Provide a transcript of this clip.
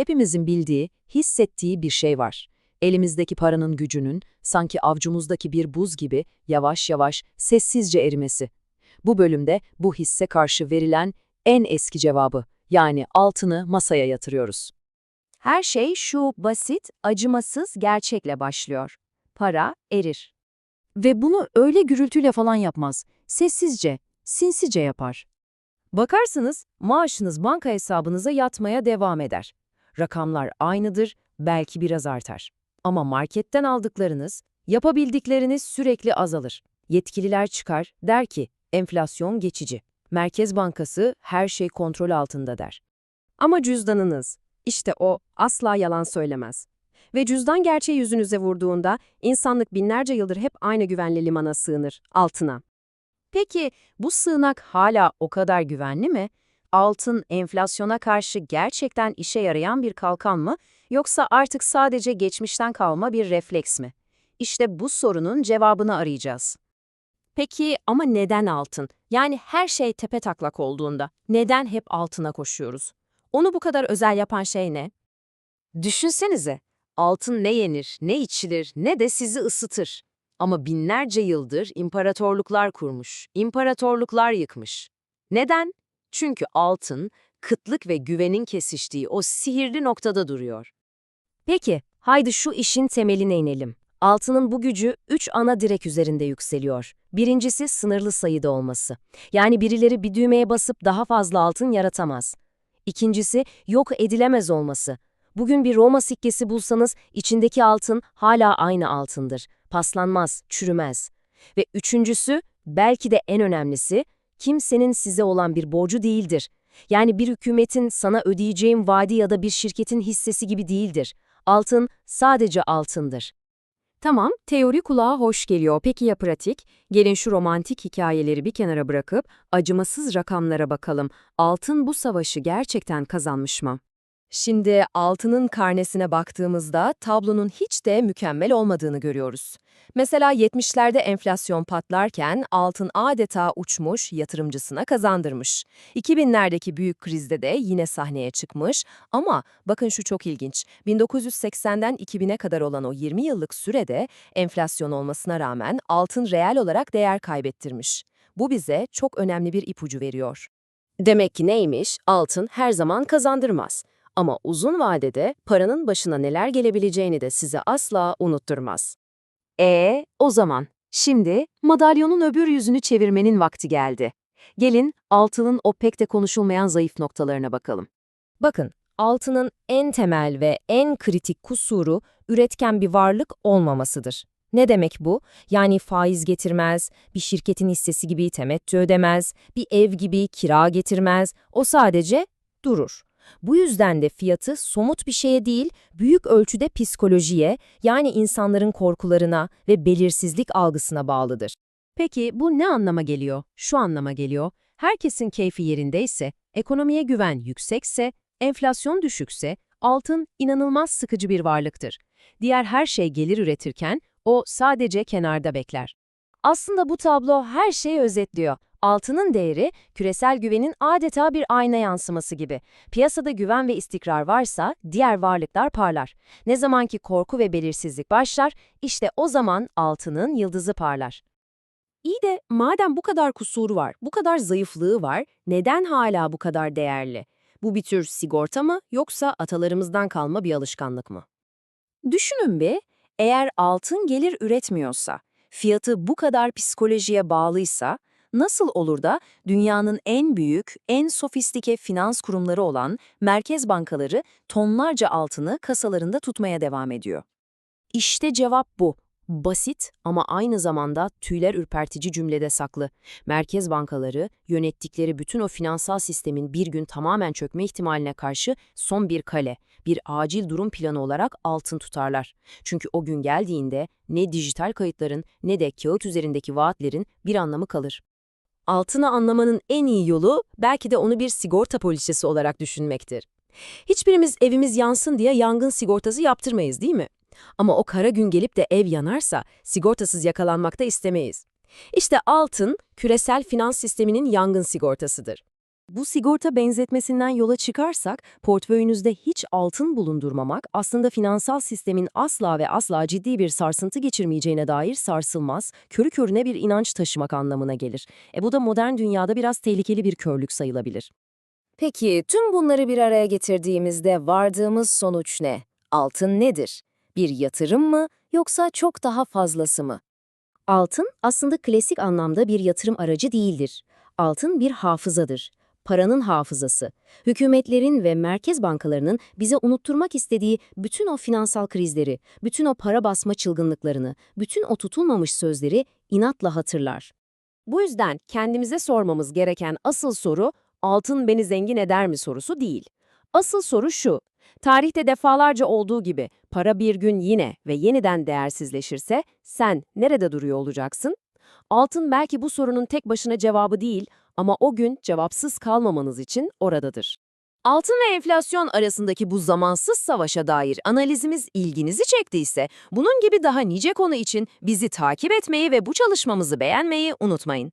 Hepimizin bildiği, hissettiği bir şey var. Elimizdeki paranın gücünün, sanki avcumuzdaki bir buz gibi yavaş yavaş, sessizce erimesi. Bu bölümde bu hisse karşı verilen en eski cevabı, yani altını masaya yatırıyoruz. Her şey şu basit, acımasız gerçekle başlıyor. Para erir. Ve bunu öyle gürültüyle falan yapmaz. Sessizce, sinsice yapar. Bakarsınız, maaşınız banka hesabınıza yatmaya devam eder. Rakamlar aynıdır, belki biraz artar. Ama marketten aldıklarınız, yapabildikleriniz sürekli azalır. Yetkililer çıkar, der ki, enflasyon geçici. Merkez Bankası her şey kontrol altında der. Ama cüzdanınız, işte o asla yalan söylemez. Ve cüzdan gerçeği yüzünüze vurduğunda insanlık binlerce yıldır hep aynı güvenli limana sığınır, altına. Peki bu sığınak hala o kadar güvenli mi? Altın enflasyona karşı gerçekten işe yarayan bir kalkan mı yoksa artık sadece geçmişten kalma bir refleks mi? İşte bu sorunun cevabını arayacağız. Peki ama neden altın? Yani her şey tepe taklak olduğunda neden hep altına koşuyoruz? Onu bu kadar özel yapan şey ne? Düşünsenize, altın ne yenir, ne içilir, ne de sizi ısıtır. Ama binlerce yıldır imparatorluklar kurmuş, imparatorluklar yıkmış. Neden? Çünkü altın, kıtlık ve güvenin kesiştiği o sihirli noktada duruyor. Peki, haydi şu işin temeline inelim. Altının bu gücü üç ana direk üzerinde yükseliyor. Birincisi sınırlı sayıda olması. Yani birileri bir düğmeye basıp daha fazla altın yaratamaz. İkincisi yok edilemez olması. Bugün bir Roma sikkesi bulsanız içindeki altın hala aynı altındır. Paslanmaz, çürümez. Ve üçüncüsü, belki de en önemlisi, kimsenin size olan bir borcu değildir. Yani bir hükümetin sana ödeyeceğim vadi ya da bir şirketin hissesi gibi değildir. Altın sadece altındır. Tamam, teori kulağa hoş geliyor. Peki ya pratik? Gelin şu romantik hikayeleri bir kenara bırakıp acımasız rakamlara bakalım. Altın bu savaşı gerçekten kazanmış mı? Şimdi altının karnesine baktığımızda tablonun hiç de mükemmel olmadığını görüyoruz. Mesela 70'lerde enflasyon patlarken altın adeta uçmuş, yatırımcısına kazandırmış. 2000'lerdeki büyük krizde de yine sahneye çıkmış ama bakın şu çok ilginç. 1980'den 2000'e kadar olan o 20 yıllık sürede enflasyon olmasına rağmen altın reel olarak değer kaybettirmiş. Bu bize çok önemli bir ipucu veriyor. Demek ki neymiş? Altın her zaman kazandırmaz. Ama uzun vadede paranın başına neler gelebileceğini de size asla unutturmaz. E, o zaman şimdi madalyonun öbür yüzünü çevirmenin vakti geldi. Gelin altının o pek de konuşulmayan zayıf noktalarına bakalım. Bakın, altının en temel ve en kritik kusuru üretken bir varlık olmamasıdır. Ne demek bu? Yani faiz getirmez, bir şirketin hissesi gibi temettü ödemez, bir ev gibi kira getirmez, o sadece durur. Bu yüzden de fiyatı somut bir şeye değil, büyük ölçüde psikolojiye, yani insanların korkularına ve belirsizlik algısına bağlıdır. Peki bu ne anlama geliyor? Şu anlama geliyor. Herkesin keyfi yerindeyse, ekonomiye güven yüksekse, enflasyon düşükse, altın inanılmaz sıkıcı bir varlıktır. Diğer her şey gelir üretirken, o sadece kenarda bekler. Aslında bu tablo her şeyi özetliyor. Altının değeri, küresel güvenin adeta bir ayna yansıması gibi. Piyasada güven ve istikrar varsa diğer varlıklar parlar. Ne zamanki korku ve belirsizlik başlar, işte o zaman altının yıldızı parlar. İyi de madem bu kadar kusuru var, bu kadar zayıflığı var, neden hala bu kadar değerli? Bu bir tür sigorta mı yoksa atalarımızdan kalma bir alışkanlık mı? Düşünün bir, eğer altın gelir üretmiyorsa, fiyatı bu kadar psikolojiye bağlıysa, nasıl olur da dünyanın en büyük, en sofistike finans kurumları olan merkez bankaları tonlarca altını kasalarında tutmaya devam ediyor? İşte cevap bu. Basit ama aynı zamanda tüyler ürpertici cümlede saklı. Merkez bankaları yönettikleri bütün o finansal sistemin bir gün tamamen çökme ihtimaline karşı son bir kale, bir acil durum planı olarak altın tutarlar. Çünkü o gün geldiğinde ne dijital kayıtların ne de kağıt üzerindeki vaatlerin bir anlamı kalır. Altını anlamanın en iyi yolu belki de onu bir sigorta poliçesi olarak düşünmektir. Hiçbirimiz evimiz yansın diye yangın sigortası yaptırmayız değil mi? Ama o kara gün gelip de ev yanarsa sigortasız yakalanmak da istemeyiz. İşte altın, küresel finans sisteminin yangın sigortasıdır. Bu sigorta benzetmesinden yola çıkarsak, portföyünüzde hiç altın bulundurmamak aslında finansal sistemin asla ve asla ciddi bir sarsıntı geçirmeyeceğine dair sarsılmaz, körü körüne bir inanç taşımak anlamına gelir. E bu da modern dünyada biraz tehlikeli bir körlük sayılabilir. Peki tüm bunları bir araya getirdiğimizde vardığımız sonuç ne? Altın nedir? Bir yatırım mı yoksa çok daha fazlası mı? Altın aslında klasik anlamda bir yatırım aracı değildir. Altın bir hafızadır. Paranın hafızası. Hükümetlerin ve merkez bankalarının bize unutturmak istediği bütün o finansal krizleri, bütün o para basma çılgınlıklarını, bütün o tutulmamış sözleri inatla hatırlar. Bu yüzden kendimize sormamız gereken asıl soru altın beni zengin eder mi sorusu değil. Asıl soru şu. Tarihte defalarca olduğu gibi para bir gün yine ve yeniden değersizleşirse sen nerede duruyor olacaksın? Altın belki bu sorunun tek başına cevabı değil ama o gün cevapsız kalmamanız için oradadır. Altın ve enflasyon arasındaki bu zamansız savaşa dair analizimiz ilginizi çektiyse, bunun gibi daha nice konu için bizi takip etmeyi ve bu çalışmamızı beğenmeyi unutmayın.